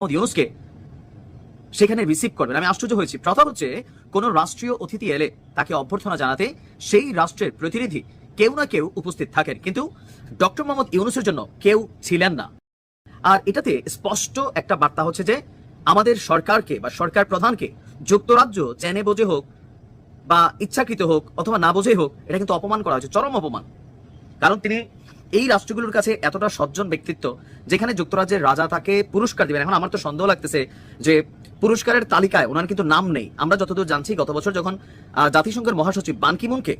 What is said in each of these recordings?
মোহাম্মদ সেখানে রিসিভ করবেন। আমি আশ্চর্য হয়েছি। প্রথম হচ্ছে, কোন রাষ্ট্রীয় অতিথি এলে তাকে অভ্যর্থনা জানাতে সেই রাষ্ট্রের প্রতিনিধি কেউ না কেউ উপস্থিত থাকেন। কিন্তু ডক্টর মোহাম্মদ ইউনুসের জন্য কেউ ছিলেন না। আর এটাতে স্পষ্ট একটা বার্তা হচ্ছে যে, আমাদের সরকারকে বা সরকার প্রধানকে যুক্তরাজ্য চেনে বোঝে হোক বা ইচ্ছাকৃত হোক অথবা না বোঝে হোক, এটা কিন্তু অপমান করা হয়েছে। চরম অপমান। কারণ তিনি এই রাষ্ট্রগুলোর কাছে এতটা সজ্জন ব্যক্তিত্ব যেখানে যুক্তরাজ্যের রাজা তাকে পুরস্কার দিবেন। এখন আমার তো সন্দেহ লাগতেছে যে পুরস্কারের তালিকায় ওনার কিন্তু নাম নেই। আমরা যতদূর জানছি, গত বছর যখন জাতিসংঘের মহাসচিব বান কিমুনকে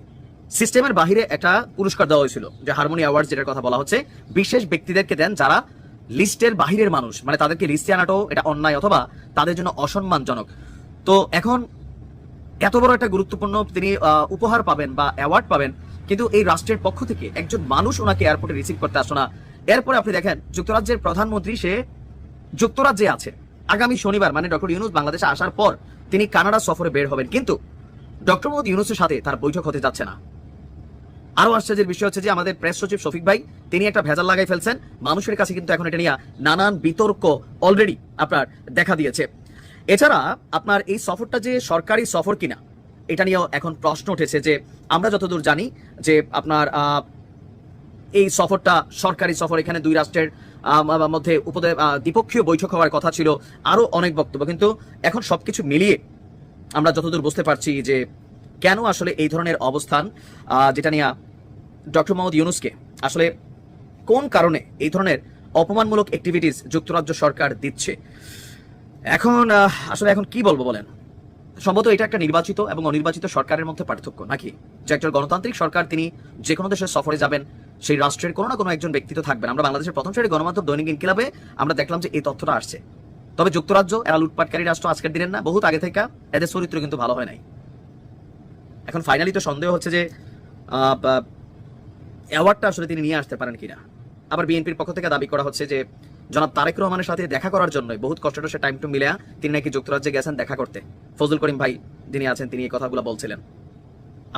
সিস্টেমের বাহিরে একটা পুরস্কার দেওয়া হয়েছিল, যে হারমোনি অ্যাওয়ার্ড যেটার কথা বলা হচ্ছে, বিশেষ ব্যক্তিদেরকে দেন যারা লিস্টের বাহিরের মানুষ মানে তাদেরকে লিস্টে আনাটাও এটা অন্যায় অথবা তাদের জন্য অসম্মানজনক। তো এখন এত বড় একটা গুরুত্বপূর্ণ তিনি উপহার পাবেন বা অ্যাওয়ার্ড পাবেন কিন্তু এই রাষ্ট্রের পক্ষ থেকে একজন মানুষ ওনাকে এয়ারপোর্টে রিসিভ করতে আসো না। এরপরে আপনি দেখেন, যুক্তরাজ্যের প্রধানমন্ত্রী সে যুক্তরাজ্যে আছে। আগামী শনিবার মানে ডক্টর ইউনুস বাংলাদেশে আসার পর তিনি কানাডা সফরে বের হবেন। কিন্তু ডক্টর মোহাম্মদ ইউনুসের সাথে তার বৈঠক হতে যাচ্ছে না। আরও আশ্চর্যের বিষয় হচ্ছে যে আমাদের প্রেস সচিব শফিক ভাই, তিনি একটা ভেজাল লাগাই ফেলছেন। মানুষের কাছে কিন্তু এখন এটা নিয়ে নানান বিতর্ক অলরেডি আপনার দেখা দিয়েছে। এছাড়া আপনার এই সফরটা যে সরকারি সফর কিনা এটা নিয়েও এখন প্রশ্ন উঠেছে যে আমরা যতদূর জানি যে আপনার এই সফরটা সরকারি সফর, এখানে দুই রাষ্ট্রের মধ্যে দ্বিপক্ষীয় বৈঠক হওয়ার কথা ছিল, আরও অনেক বক্তব্য। কিন্তু এখন সব কিছু মিলিয়ে আমরা যতদূর বুঝতে পারছি যে কেন আসলে এই ধরনের অবস্থান যেটা নিয়ে ডক্টর মোহাম্মদ ইউনুসকে আসলে কোন কারণে এই ধরনের অপমানমূলক অ্যাক্টিভিটিস যুক্তরাজ্য সরকার দিচ্ছে। এখন আসলে এখন কি বলব বলেন? সম্ভবত এটা একটা নির্বাচিত এবং অনির্বাচিত সরকারের মধ্যে পার্থক্য, নাকি? যে একটা গণতান্ত্রিক সরকার, তিনি যে কোনো দেশের সফরে যাবেন, সেই রাষ্ট্রের কোনো না কোনো একজন ব্যক্তি তো থাকবেন। আমরা বাংলাদেশের প্রথম সারি গণমাধ্যম দৈনিক ইনকিলাবে আমরা দেখলাম যে এই তথ্যটা আসছে। তবে যুক্তরাজ্য, এরা লুটপাটকারী রাষ্ট্র আজকের দিনের না, বহুত আগে থেকে এদের চরিত্র কিন্তু ভালো হয় নাই। এখন ফাইনালি তো সন্দেহ হচ্ছে যে অ্যাওয়ার্ডটা আসলে তিনি নিয়ে আসতে পারেন কিনা। আবার বিএনপির পক্ষ থেকে দাবি করা হচ্ছে যে জনাব তারেক রহমানের সাথে দেখা করার জন্য বহুত কষ্ট সে টাইম টু মিলে তিনি নাকি যুক্তরাজ্যে গেছেন দেখা করতে। ফজল করিম ভাই যিনি আছেন, তিনি এই কথাগুলো বলছিলেন।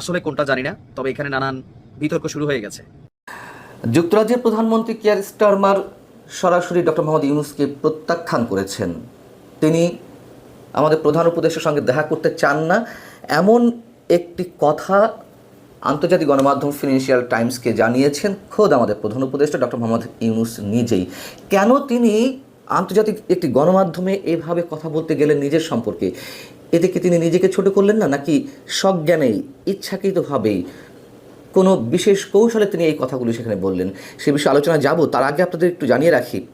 আসলে কোনটা জানি না, তবে এখানে নানান বিতর্ক শুরু হয়ে গেছে। যুক্তরাজ্যের প্রধানমন্ত্রী কিয়ার স্টারমার সরাসরি ডক্টর মোহাম্মদ ইউনুসকে প্রত্যাখ্যান করেছেন। তিনি আমাদের প্রধান উপদেশের সঙ্গে দেখা করতে চান না। এমন একটি কথা আন্তর্জাতিক গণমাধ্যম ফিনান্সিয়াল টাইমসকে জানিয়েছেন খোদ আমাদের প্রধান উপদেষ্টা ডক্টর মোহাম্মদ ইউনুস নিজেই। কেন তিনি আন্তর্জাতিক একটি গণমাধ্যমে এভাবে কথা বলতে গেলেন নিজের সম্পর্কে? এতে কি তিনি নিজেকে ছোট করলেন না, নাকি সজ্ঞানেই, ইচ্ছাকৃতভাবেই কোনো বিশেষ কৌশলে তিনি এই কথাগুলি সেখানে বললেন? সে বিষয়ে আলোচনা যাব, তার আগে আপনাদের একটু জানিয়ে রাখি।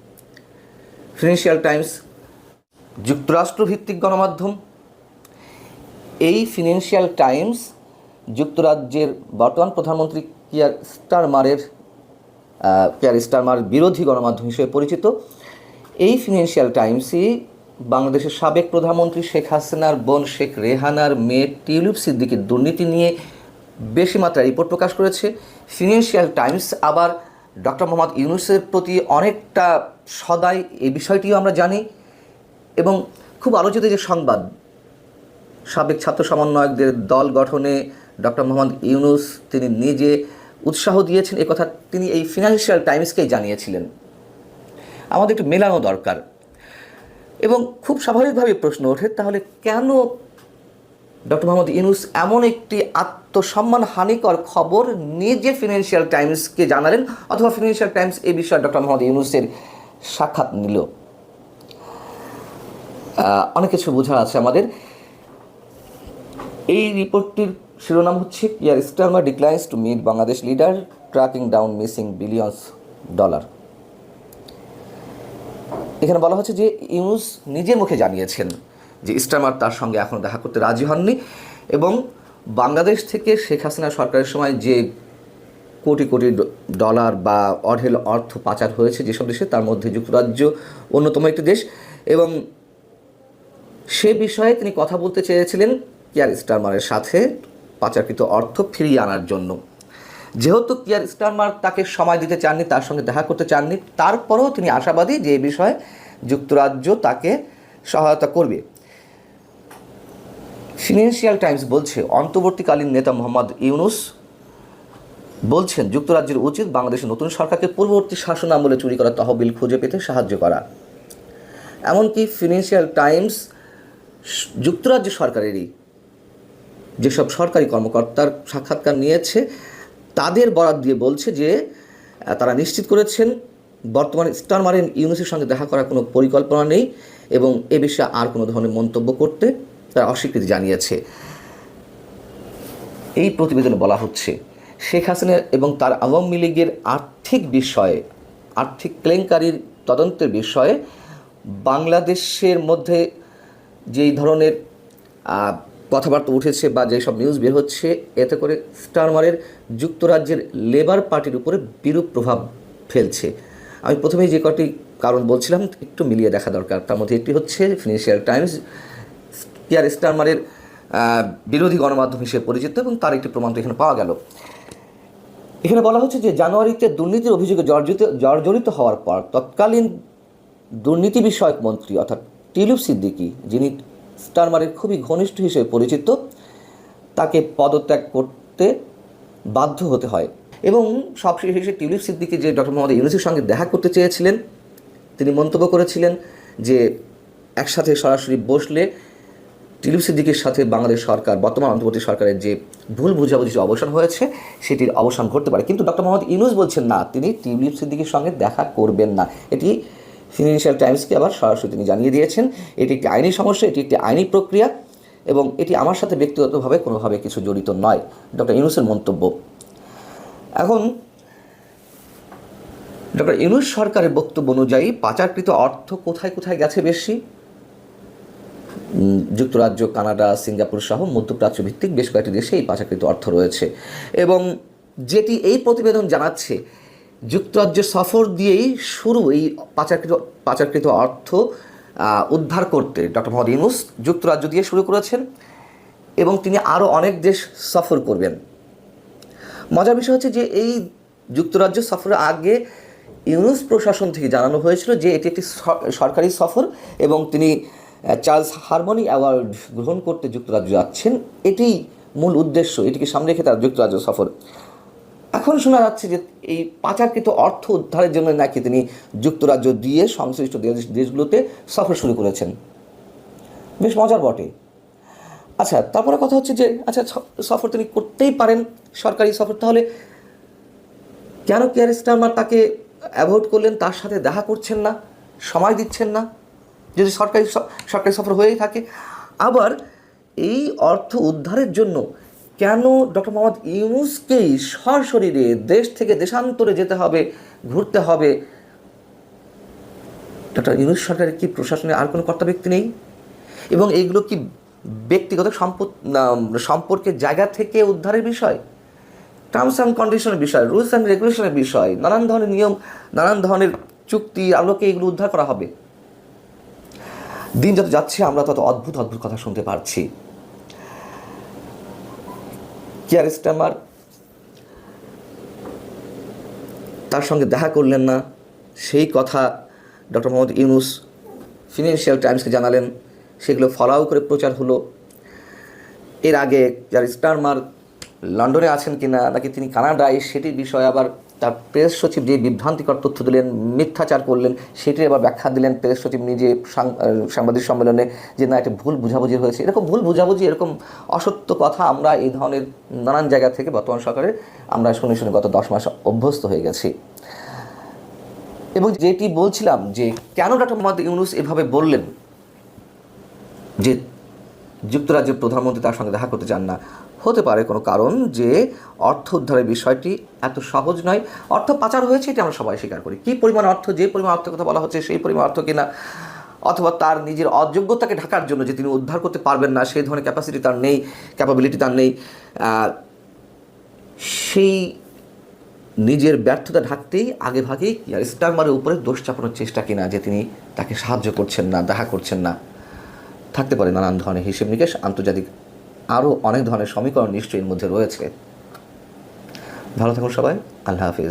ফিনান্সিয়াল টাইমস, যুক্তরাষ্ট্রভিত্তিক গণমাধ্যম, এই ফিনান্সিয়াল টাইমস যুক্তরাজ্যের বর্তমান প্রধানমন্ত্রী কিয়ার স্টারমারের কিয়ার স্টারমার বিরোধী গণমাধ্যম হিসেবে পরিচিত। এই ফিনান্সিয়াল টাইমসই বাংলাদেশের সাবেক প্রধানমন্ত্রী শেখ হাসিনার বোন শেখ রেহানার মেয়ে টিউলিপ সিদ্দিকির দুর্নীতি নিয়ে বেশি মাত্রায় রিপোর্ট প্রকাশ করেছে। ফিনান্সিয়াল টাইমস আবার ডক্টর মোহাম্মদ ইউনুসের প্রতি অনেকটা সদাই এই বিষয়টিও আমরা জানি এবং খুব আলোচিত যে সংবাদ, সাবেক ছাত্র সমন্বয়কদের দল গঠনে ডক্টর মোহাম্মদ ইউনুস তিনি নিজে উৎসাহ দিয়েছেন, এ কথা তিনি এই ফিনান্সিয়াল টাইমসকেই জানিয়েছিলেন। আমাদের একটু মেলানো দরকার। এবং খুব স্বাভাবিকভাবে প্রশ্ন ওঠে, তাহলে কেন ডক্টর মোহাম্মদ ইউনুস এমন একটি আত্মসম্মান হানিকর খবর নিজে ফিনান্সিয়াল টাইমসকে জানালেন, অথবা ফিনান্সিয়াল টাইমস এই বিষয়ে ডক্টর মোহাম্মদ ইউনুসের সাক্ষাৎ নিল? অনেক কিছু বোঝা আছে আমাদের। এই রিপোর্টটির শিরোনাম হচ্ছে Keir Starmer declines to meet Bangladesh leader tracking down missing billions dollar এখানে বলা হচ্ছে যে, ইউনুস নিজের মুখে জানিয়েছেন যে স্টার্মার তার সঙ্গে এখনও দেখা করতে রাজি হননি এবং বাংলাদেশ থেকে শেখ হাসিনা সরকারের সময় যে কোটি কোটি ডলার বা অঢেল অর্থ পাচার হয়েছে যেসব দেশে, তার মধ্যে যুক্তরাজ্য অন্যতম একটি দেশ এবং সে বিষয়ে তিনি কথা বলতে চেয়েছিলেন কেয়ার স্টারমারের সাথে পাচারকৃত অর্থ ফিরিয়ে আনার জন্য। যেহেতু কিয়ার স্টারমার তাকে সময় দিতে চাননি, তার সঙ্গে দেখা করতে চাননি, তারপরেও তিনি আশাবাদী যে এ বিষয়ে যুক্তরাজ্য তাকে সহায়তা করবে। ফিনান্সিয়াল টাইমস বলছে, অন্তর্বর্তীকালীন নেতা মোহাম্মদ ইউনুস বলছেন, যুক্তরাজ্যের উচিত বাংলাদেশের নতুন সরকারকে পূর্ববর্তী শাসন আমলে চুরি করা তহবিল খুঁজে পেতে সাহায্য করা। এমনকি ফিনান্সিয়াল টাইমস যুক্তরাজ্য সরকারেরই যেসব সরকারি কর্মকর্তার সাক্ষাৎকার নিয়েছে, তাদের বরাদ দিয়ে বলছে যে তারা নিশ্চিত করেছেন বর্তমানে স্টারমারিন ইউনুসের সঙ্গে দেখা করার কোনো পরিকল্পনা নেই এবং এ বিষয়ে আর কোনো ধরনের মন্তব্য করতে তারা অস্বীকৃতি জানিয়েছে। এই প্রতিবেদনে বলা হচ্ছে, শেখ হাসিনা এবং তার আওয়ামী লীগের আর্থিক বিষয়ে, আর্থিক কেলেঙ্কারির তদন্তের বিষয়ে বাংলাদেশের মধ্যে যেই ধরনের কথাবার্তা উঠেছে বা যেসব নিউজ বের হচ্ছে, এতে করে স্টারমারের যুক্তরাজ্যের লেবার পার্টির উপরে বিরূপ প্রভাব ফেলছে। আমি প্রথমেই যে কটি কারণ বলছিলাম, একটু মিলিয়ে দেখা দরকার। তার মধ্যে একটি হচ্ছে ফিনান্সিয়াল টাইমস পিয়ার স্টারমারের বিরোধী গণমাধ্যম হিসেবে পরিচিত এবং তার একটি প্রমাণ তো এখানে পাওয়া গেল। এখানে বলা হচ্ছে যে জানুয়ারিতে দুর্নীতির অভিযোগে জর্জরিত জর্জরিত হওয়ার পর তৎকালীন দুর্নীতি বিষয়ক মন্ত্রী অর্থাৎ টিলুপ সিদ্দিকী, যিনি স্টারমারের খুবই ঘনিষ্ঠ হিসেবে পরিচিত। তাকে পদত্যাগ করতে বাধ্য হতে হয়। এবং সবশেষে টিউলিপ সিদ্দিকী যে ডক্টর মোহাম্মদ ইউনুসের সঙ্গে দেখা করতে চেয়েছিলেন, তিনি মন্তব্য করেছিলেন যে, একসাথে সরাসরি বসলে টিলুপ সিদ্দিকের সাথে বাংলাদেশ সরকার, বর্তমান অন্তর্বর্তী সরকারের যে ভুল বুঝাবুঝির অবসান হয়েছে, সেটির অবসান ঘটতে পারে। কিন্তু ডক্টর মোহাম্মদ ইউনুস বলছেন না, তিনি টিউলিপ সিদ্দিকের সঙ্গে দেখা করবেন না। এটি ফিনান্সিয়াল টাইমসকে আবার সরাসরি তিনি জানিয়ে দিয়েছেন। এটি একটি আইনি সমস্যা, এটি একটি আইনি প্রক্রিয়া এবং এটি আমার সাথে ব্যক্তিগতভাবে কোনোভাবে কিছু জড়িত নয়। ডক্টর ইউনুসের মন্তব্য। এখন, ডক্টর ইউনুস সরকারের বক্তব্য অনুযায়ী পাচারকৃত অর্থ কোথায় কোথায় গেছে বেশি? যুক্তরাজ্য, কানাডা, সিঙ্গাপুর সহ মধ্যপ্রাচ্য ভিত্তিক বেশ কয়েকটি দেশে এই পাচারকৃত অর্থ রয়েছে। এবং যেটি এই প্রতিবেদন জানাচ্ছে যুক্তরাজ্য সফর দিয়েই শুরু এই পাচারকৃত পাচারকৃত অর্থ উদ্ধার করতে। ডক্টর মোহাম্মদ ইউনুস যুক্তরাজ্য দিয়ে শুরু করেছেন এবং তিনি আরও অনেক দেশ সফর করবেন। মজার বিষয় হচ্ছে যে এই যুক্তরাজ্য সফরের আগে ইউনুস প্রশাসন থেকে জানানো হয়েছিল যে এটি একটি সরকারি সফর এবং তিনি চার্লস হারমোনি অ্যাওয়ার্ড গ্রহণ করতে যুক্তরাজ্য যাচ্ছেন। এটি মূল উদ্দেশ্য, এটিকে সামনে রেখে তার যুক্তরাজ্য সফর। এখন শোনা যাচ্ছে যে এই পাচারকৃত অর্থ উদ্ধারের জন্য নাকি তিনি যুক্তরাজ্য দিয়ে সংশ্লিষ্ট দেশ- দেশগুলোতে সফর শুরু করেছেন। বেশ মজার বটে। আচ্ছা তারপরে কথা হচ্ছে যে আচ্ছা সফর তিনি করতেই পারেন সরকারি সফর। তাহলে কেন কেয়ার স্টারমার তাকে অ্যাভয়েড করলেন, তার সাথে দেখা করছেন না, সময় দিচ্ছেন না, যদি সরকারি সরকারি সফর হয়েই থাকে? আবার এই অর্থ উদ্ধারের জন্য কেন ডক্টর মোহাম্মদ ইউনুসকেই সশরীরে দেশ থেকে দেশান্তরে যেতে হবে, ঘুরতে হবে? ডক্টর ইউনুস সরকারের কি প্রশাসনে আর কোনো কর্তা ব্যক্তি নেই? এবং এইগুলো কি ব্যক্তিগত সম্পদ সম্পর্কের জায়গা থেকে উদ্ধারের বিষয়? টার্মস অ্যান্ড কন্ডিশনের বিষয়, রুলস অ্যান্ড রেগুলেশনের বিষয়, নানান ধরনের নিয়ম, নানান ধরনের চুক্তি, আলোকে এগুলো উদ্ধার করা হবে। দিন যত যাচ্ছে, আমরা তত অদ্ভুত অদ্ভুত কথা শুনতে পারছি। কেয়ার স্ট্যামার তার সঙ্গে দেখা করলেন না। সেই কথা ডক্টর মোহাম্মদ ইউনুস ফিনান্সিয়াল টাইমসকে জানালেন। সেগুলো ফলাও করে প্রচার হলো। এর আগে যার স্টারমার লন্ডনে আছেন কিনা, নাকি তিনি কানাডায়, সেটির বিষয়ে আবার তার প্রেস সচিব যে বিভ্রান্তিকর তথ্য দিলেন, মিথ্যাচার করলেন সেটির আবার ব্যাখ্যা দিলেন প্রেস সচিব নিজে সাংবাদিক সম্মেলনে যে না, এটা ভুল বুঝাবুঝি হয়েছে। এরকম ভুল বুঝাবুঝি, এরকম অসত্য কথা আমরা এই ধরনের নানান জায়গা থেকে বর্তমান সরকারে আমরা শুনে শুনে গত দশ মাস অভ্যস্ত হয়ে গেছি। এবং যেটি বলছিলাম যে, কেন ডক্টর মোহাম্মদ ইউনুস এভাবে বললেন? যে যুক্তরাজ্যের প্রধানমন্ত্রী তার সঙ্গে দেখা করতে চান না। হতে পারে কোনো কারণ যে অর্থ উদ্ধারের বিষয়টি এত সহজ নয়। অর্থ পাচার হয়েছে, এটি আমরা সবাই স্বীকার করি। কী পরিমাণ অর্থ, যে পরিমাণ অর্থের কথা বলা হচ্ছে, সেই পরিমাণ অর্থ কিনা, অথবা তার নিজের অযোগ্যতাকে ঢাকার জন্য যে তিনি উদ্ধার করতে পারবেন না, সেই ধরনের ক্যাপাসিটি তার নেই ক্যাপাবিলিটি তার নেই সেই নিজের ব্যর্থতা ঢাকতেই আগে ভাগেই স্টারমারের উপরে দোষ চাপানোর চেষ্টা কিনা, যে তিনি তাকে সাহায্য করছেন না, দেখা করছেন না। থাকতে পারে নানান ধরনের হিসেব নিকেশ, আন্তর্জাতিক আরও অনেক ধরনের সমীকরণ নিশ্চয়ই এর মধ্যে রয়েছে। ভালো থাকুন সবাই, আল্লাহ হাফিজ।